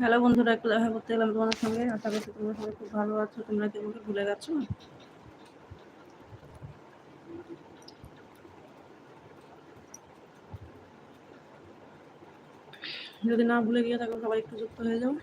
Hello বন্ধুরা, একটু দেখা করতে গেলাম তোমাদের সঙ্গে। আশা করছি তোমরা সবাই খুব ভালো আছো, তোমরা কি আমাকে ভুলে গেছো? যদি না ভুলে গিয়ে থাকো, সবাই একটু যুক্ত হয়ে যাও।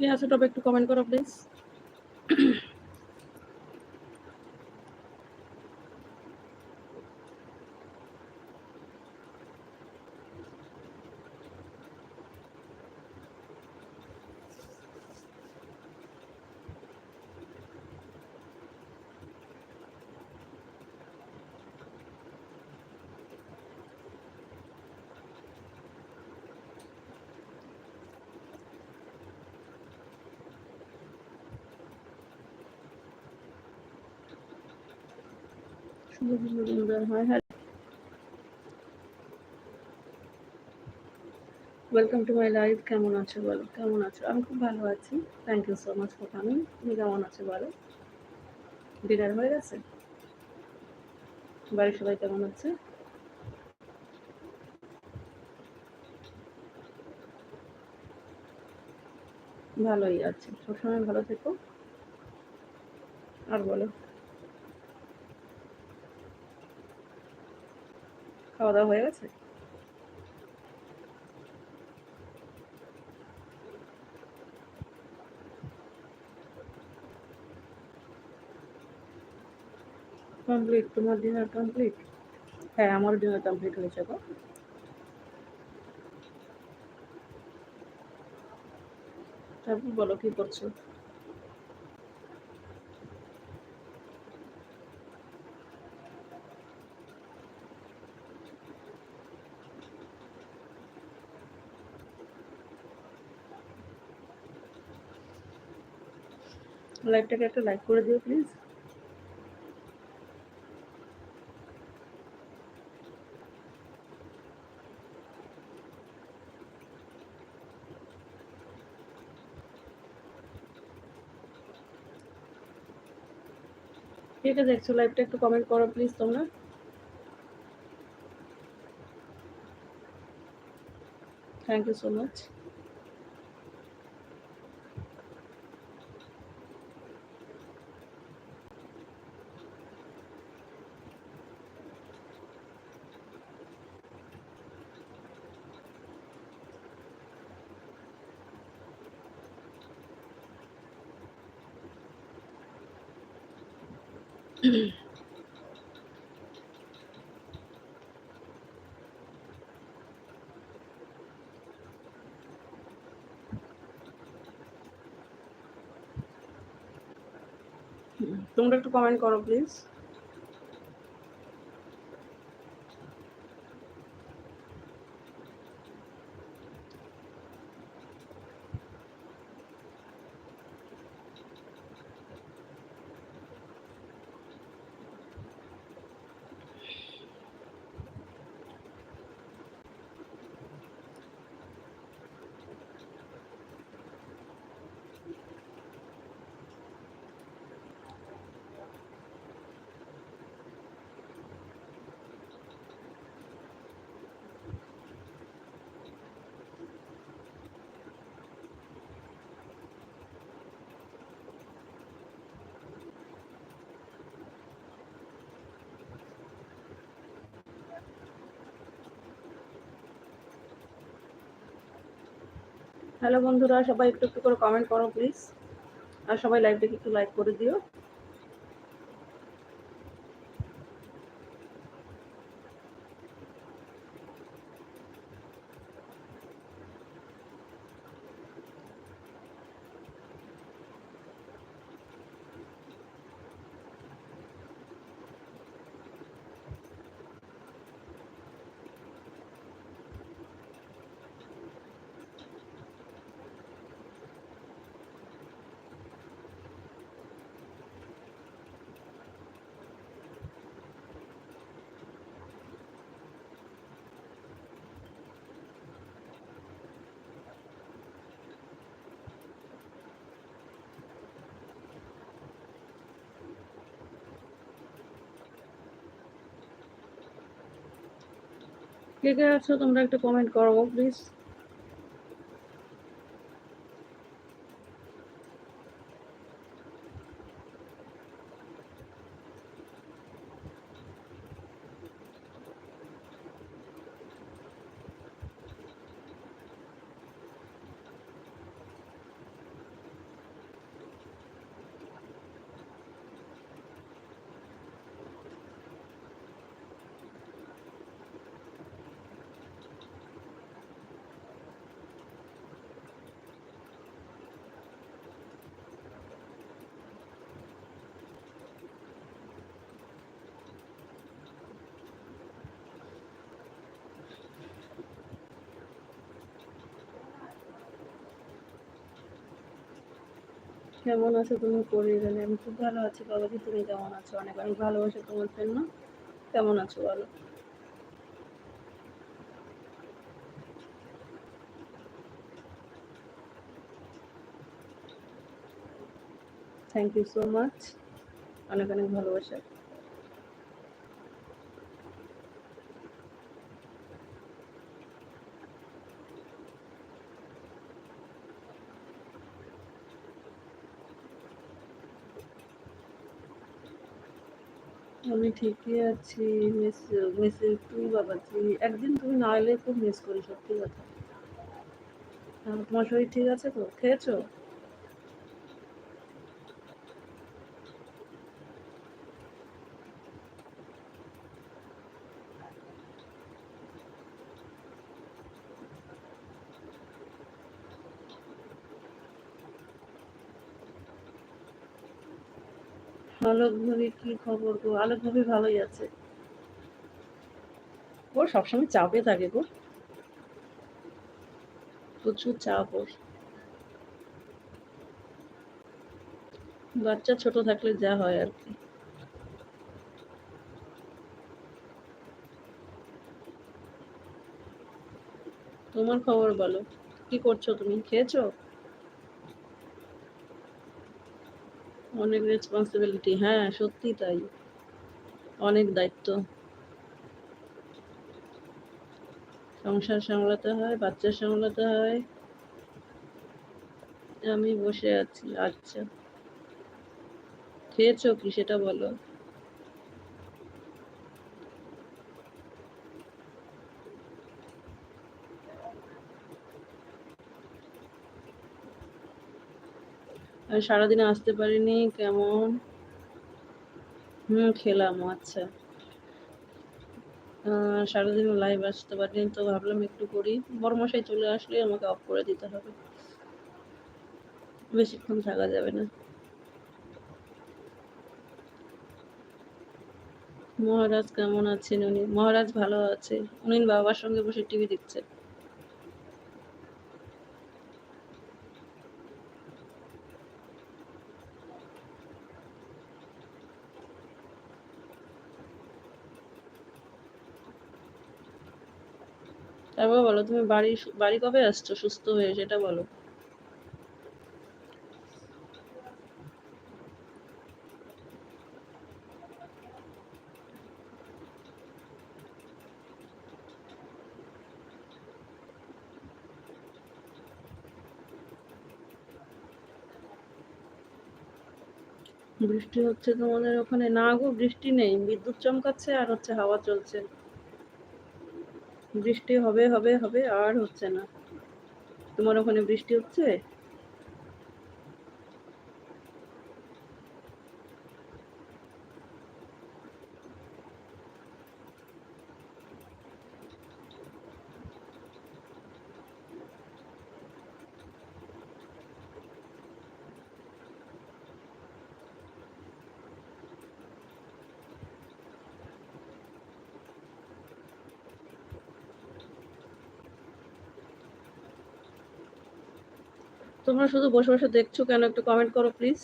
কে আছে তবে একটু কমেন্ট করো please welcome to my life কেমন আছো বলো? কেমন আছো? আমি খুব ভালো আছি। Thank you so much for coming তুমি কেমন আছো বলো? ডিনার হয়ে গেছে? বাড়ির সবাই কেমন আছে? ভালোই আছে। সবসময় ভালো থেকো। আর বলো। খাওয়া দাওয়া হয়ে গেছে? কমপ্লিট তোমার ডিনার কমপ্লিট হ্যাঁ আমার ডিনার কমপ্লিট হয়েছে গো। তারপর বলো কি করছ? লাইভটাকে একটা লাইক করে দিও প্লিজ কে কে দেখছ লাইভটা একটু কমেন্ট করো প্লিজ তোমরা। থ্যাংক ইউ সো মাচ তোমরা একটু কমেন্ট করো প্লিজ হ্যালো বন্ধুরা, সবাই একটু একটু করে কমেন্ট করো প্লিজ আর সবাই লাইভটাকে একটু লাইক করে দিও। কে কে আছো তোমরা একটু কমেন্ট করো প্লিজ কেমন আছো তুমি? করে গেলে আমি খুব ভালো আছি বাবাজি তুমি কেমন আছো? অনেক অনেক ভালোবাসা তোমার জন্য। কেমন আছো বলো? থ্যাংক ইউ সো মাচ অনেক অনেক ভালোবাসা। আমি ঠিকই আছি মিস মিস তুই বাবাজি। একদিন তুমি না এলে খুব মিস করি, সত্যি কথা। তোমার শরীর ঠিক আছে তো? খেয়েছো? আলোক ভাবি কি খবর গো? আলোক ভাবি ভালোই আছে। ওর সবসময় চাপে থাকে গো। প্রচুর চাপ ওর। বাচ্চা ছোট থাকলে যা হয় আর কি। তোমার খবর বলো কি করছ তুমি? খেয়েছো? অনেক রেসপন্সিবিলিটি হ্যাঁ সত্যি তাই। অনেক দায়িত্ব। সংসার সামলাতে হয়, বাচ্চা সামলাতে হয়। আমি বসে আছি আচ্ছা। খেয়েছো কি সেটা বলো? সারাদিন আসতে পারিনি, কেমন? হুম, খেলাম আচ্ছা। সারাদিন লাইভ আসতে পারিনি, তো ভাবলাম একটু করি। বড় মশাই চলে আসলে আমাকে অফ করে দিতে হবে। বেশিক্ষণ থাকা যাবে না। মহারাজ কেমন আছেন উনি? মহারাজ ভালো আছে। উনি বাবার সঙ্গে বসে টিভি দেখছেন। তারপর বলো, তুমি বাড়ি বাড়ি কবে আসছো? সুস্থ হয়ে, সেটা বলো। বৃষ্টি হচ্ছে তোমাদের ওখানে? না গো, বৃষ্টি নেই। বিদ্যুৎ চমকাচ্ছে আর হচ্ছে হাওয়া চলছে। বৃষ্টি হবে হবে হবে আর হচ্ছে না। তোমার ওখানে বৃষ্টি হচ্ছে? তোমরা শুধু বসে বসে দেখছ কেন? একটু কমেন্ট করো প্লিজ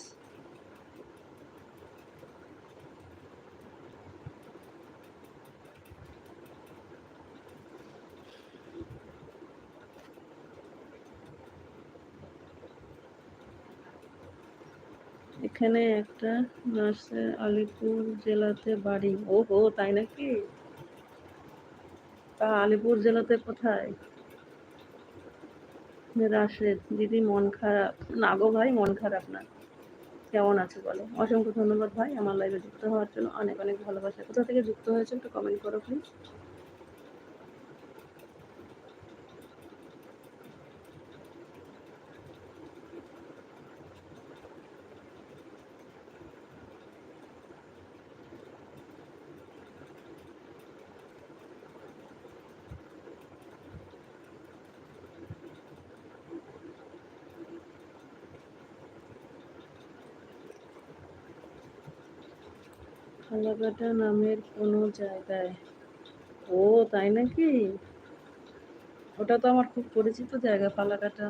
এখানে একটা নার্সের আলিপুর জেলাতে বাড়ি। ও হো তাই নাকি? তা আলিপুর জেলাতে কোথায়? রাশেদ দিদি, মন খারাপ। না গো ভাই, মন খারাপ না। কেমন আছে বলো? অসংখ্য ধন্যবাদ ভাই। আমার লাইভে যুক্ত হওয়ার জন্য অনেক অনেক ভালোবাসা। কোথা থেকে যুক্ত হয়েছে একটু কমেন্ট করো প্লিজ ফালাকাটা নামের কোনো জায়গায়। ও, তাই নাকি? ওটা তো আমার খুব পরিচিত জায়গা ফালাকাটা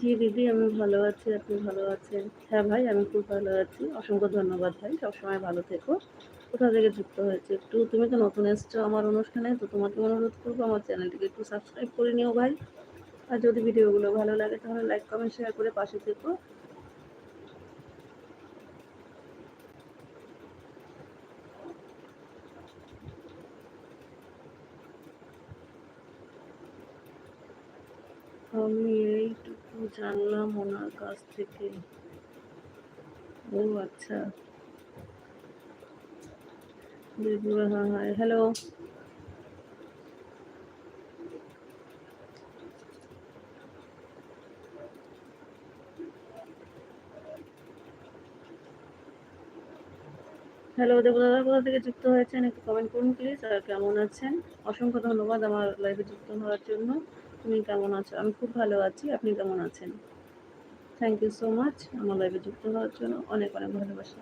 জি দিদি, আমি ভালো আছি, আপনি ভালো আছেন? হ্যাঁ ভাই, আমি খুব ভালো আছি। অসংখ্য ধন্যবাদ ভাই, সবসময় ভালো থেকো। কোথা থেকে যুক্ত হয়েছে? একটু তুমি তো নতুন এসছো আমার অনুষ্ঠানে, তো তোমাকে অনুরোধ করব আমার চ্যানেলটিকে একটু সাবস্ক্রাইব করে নিও ভাই। আর যদি ভিডিওগুলো ভালো লাগে তাহলে লাইক কমেন্ট শেয়ার করে পাশে থেকো। আমি এইটুকু জানলাম ওনার কাছ থেকে। ও আচ্ছা। হ্যালো হ্যালো দেবদাদা, কোথা থেকে যুক্ত হয়েছেন? একটু কমেন্ট করুন প্লিজ আর কেমন আছেন? অসংখ্য ধন্যবাদ আমার লাইভে যুক্ত হওয়ার জন্য। তুমি কেমন আছো? আমি খুব ভালো আছি। আপনি কেমন আছেন? থ্যাংক ইউ সো মাচ আমার লাইভে যুক্ত হওয়ার জন্য অনেক অনেক ভালোবাসা।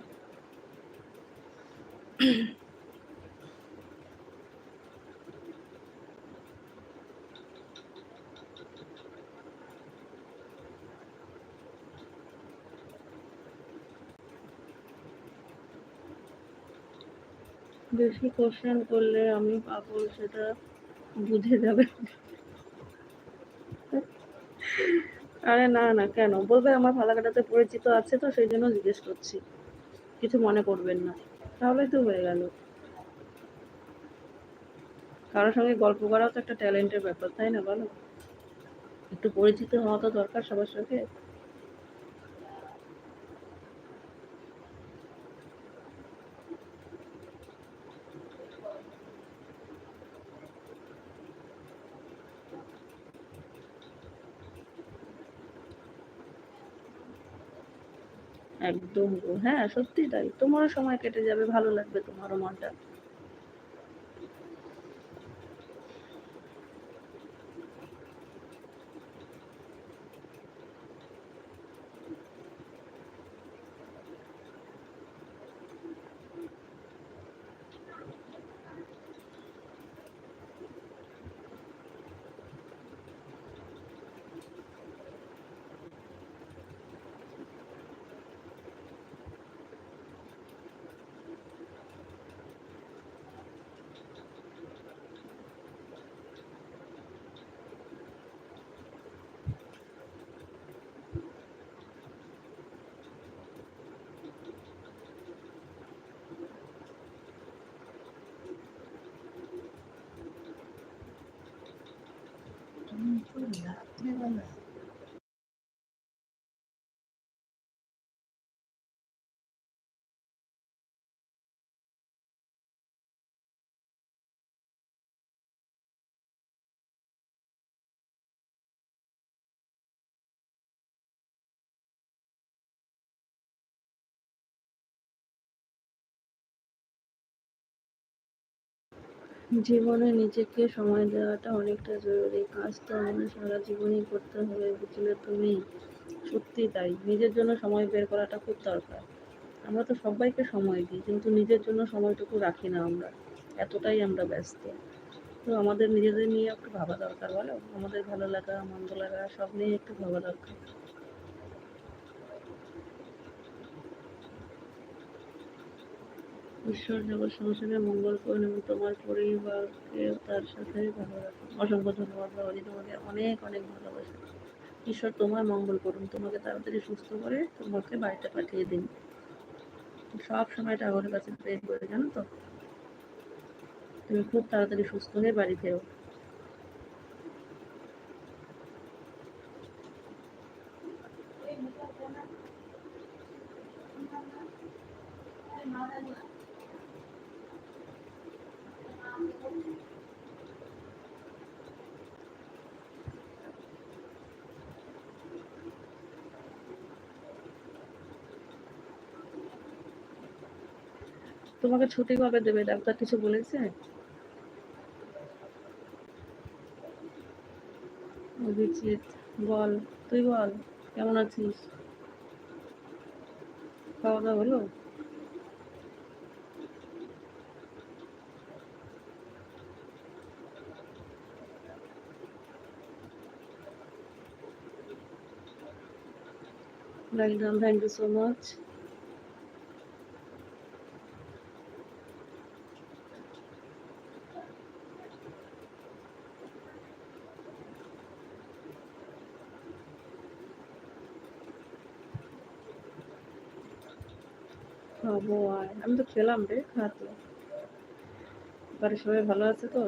বেশি কোশ্চেন করলে আমি পাগল সেটা বুঝে যাবে। আরে না না, কেন? বলবে আমার ফালাকাটাতে পরিচিত আছে তো, সেই জন্য জিজ্ঞেস করছি। কিছু মনে করবেন না। তাহলেই তো হয়ে গেল। কারোর সঙ্গে গল্প করাও তো একটা ট্যালেন্টের ব্যাপার, তাই না বলো? একটু পরিচিত হওয়া তো দরকার সবার সঙ্গে। একদম হ্যাঁ সত্যি তাই। তোমারও সময় কেটে যাবে ভালো লাগবে তোমারও মনটা। 是你的，那个呢？জীবনে নিজেকে সময় দেওয়াটা অনেকটা জরুরি। কাজ তো আমাদের সারা জীবনই করতে হবে, বুঝলে তুমি সত্যি তাই। নিজের জন্য সময় বের করাটা খুব দরকার। আমরা তো সবাইকে সময় দিই, কিন্তু নিজের জন্য সময়টুকু রাখি না আমরা। এতটাই আমরা ব্যস্ত। তো আমাদের নিজেদের নিয়ে একটু ভাবা দরকার, বলো? আমাদের ভালো লাগা, মন্দ লাগা, সব নিয়ে একটু ভাবা দরকার। ঈশ্বর জগৎ সংসারে মঙ্গল করুন এবং তোমার পরিবারকে তার সাথে ভালো রাখুন। অসংখ্য ধন্যবাদ বাবাজি, তোমাকে অনেক অনেক ভালোবাসা। ঈশ্বর তোমার মঙ্গল করুন, তোমাকে তাড়াতাড়ি সুস্থ করে তোমাকে বাড়িতে পাঠিয়ে দিন। সব সময় ঠাকুরের কাছে প্রেম করে জানো তো? তুমি খুব তাড়াতাড়ি সুস্থ হয়ে বাড়ি ফেরো। তোমাকে ছুটি কবে দেবে? ডাক্তার কিছু বলেছে? বল তুই বল কেমন আছিস? খাওয়া দাওয়া হলো Welcome, thank you so much. খাব আর আমি তো খেলাম রে খাতো বাড়ির সবাই ভালো আছে তো?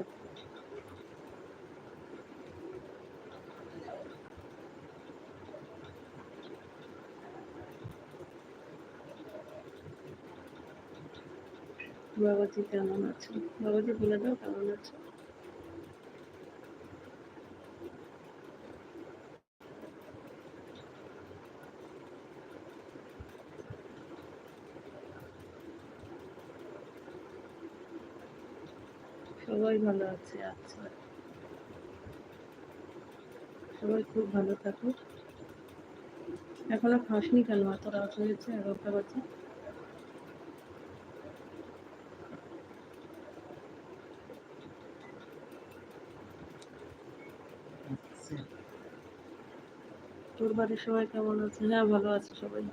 বাবাজি কেমন আছো? বাবাজি বলে দাও কেমন আছো? সবাই ভালো আছে আচ্ছা। সবাই খুব ভালো থাকুক। এখনও খাসনি কেন? এত রাত হয়েছে এগারোটা বাজে। তোর বাড়ির সবাই কেমন আছে? হ্যাঁ ভালো আছে সবাই।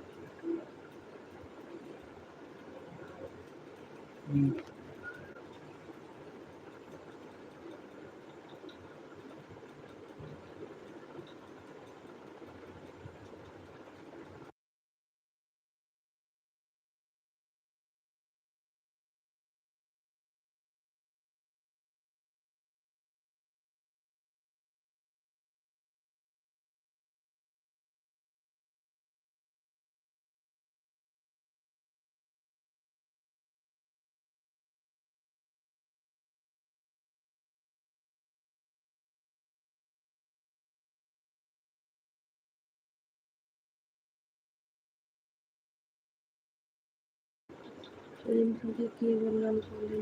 সেদিন কি বললাম শুনলি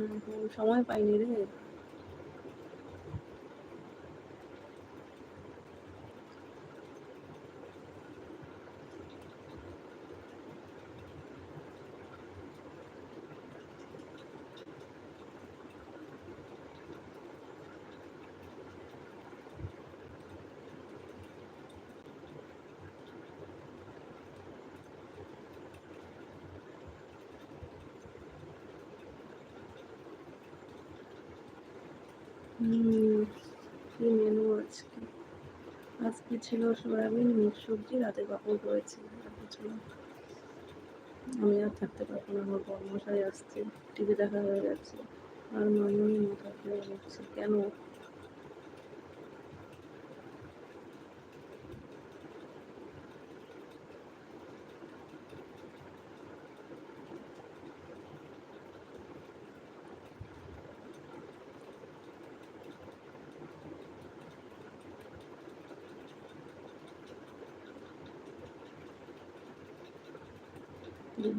সময় পাইনি রে হুম, কি মেনু আজকে আজকে ছিল সয়াবিন মুখ সবজি রাতে পাপড় করেছি আর কিছু না। আমি আর থাকতে পারব না, আমার বর্মশাই আসছে, টিভি দেখা হয়ে যাচ্ছে আর মামনি মাথা কেন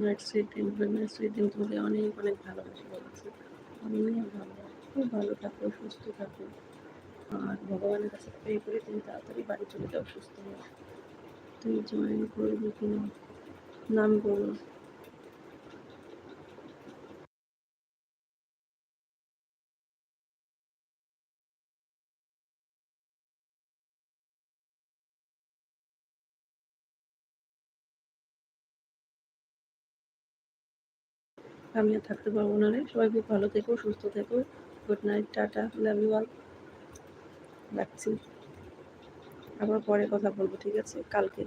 ড্রিম গুড সুইট ড্রিম তোমাকে অনেক অনেক ভালোবাসি বলেছি। অনেক ভালো, খুব ভালো থাকো, সুস্থ থাকো। আর ভগবানের কাছে প্রে করে তুমি তাড়াতাড়ি বাড়ি চলে যাও, সুস্থ হয়ে তুই জয়েন করবি কিনা না আমি আমি আর থাকতে পারব না রে। সবাই খুব ভালো থেকো, সুস্থ থেকো। Good night tata love you all রাখছি আবার পরে কথা বলব, ঠিক আছে? কালকে।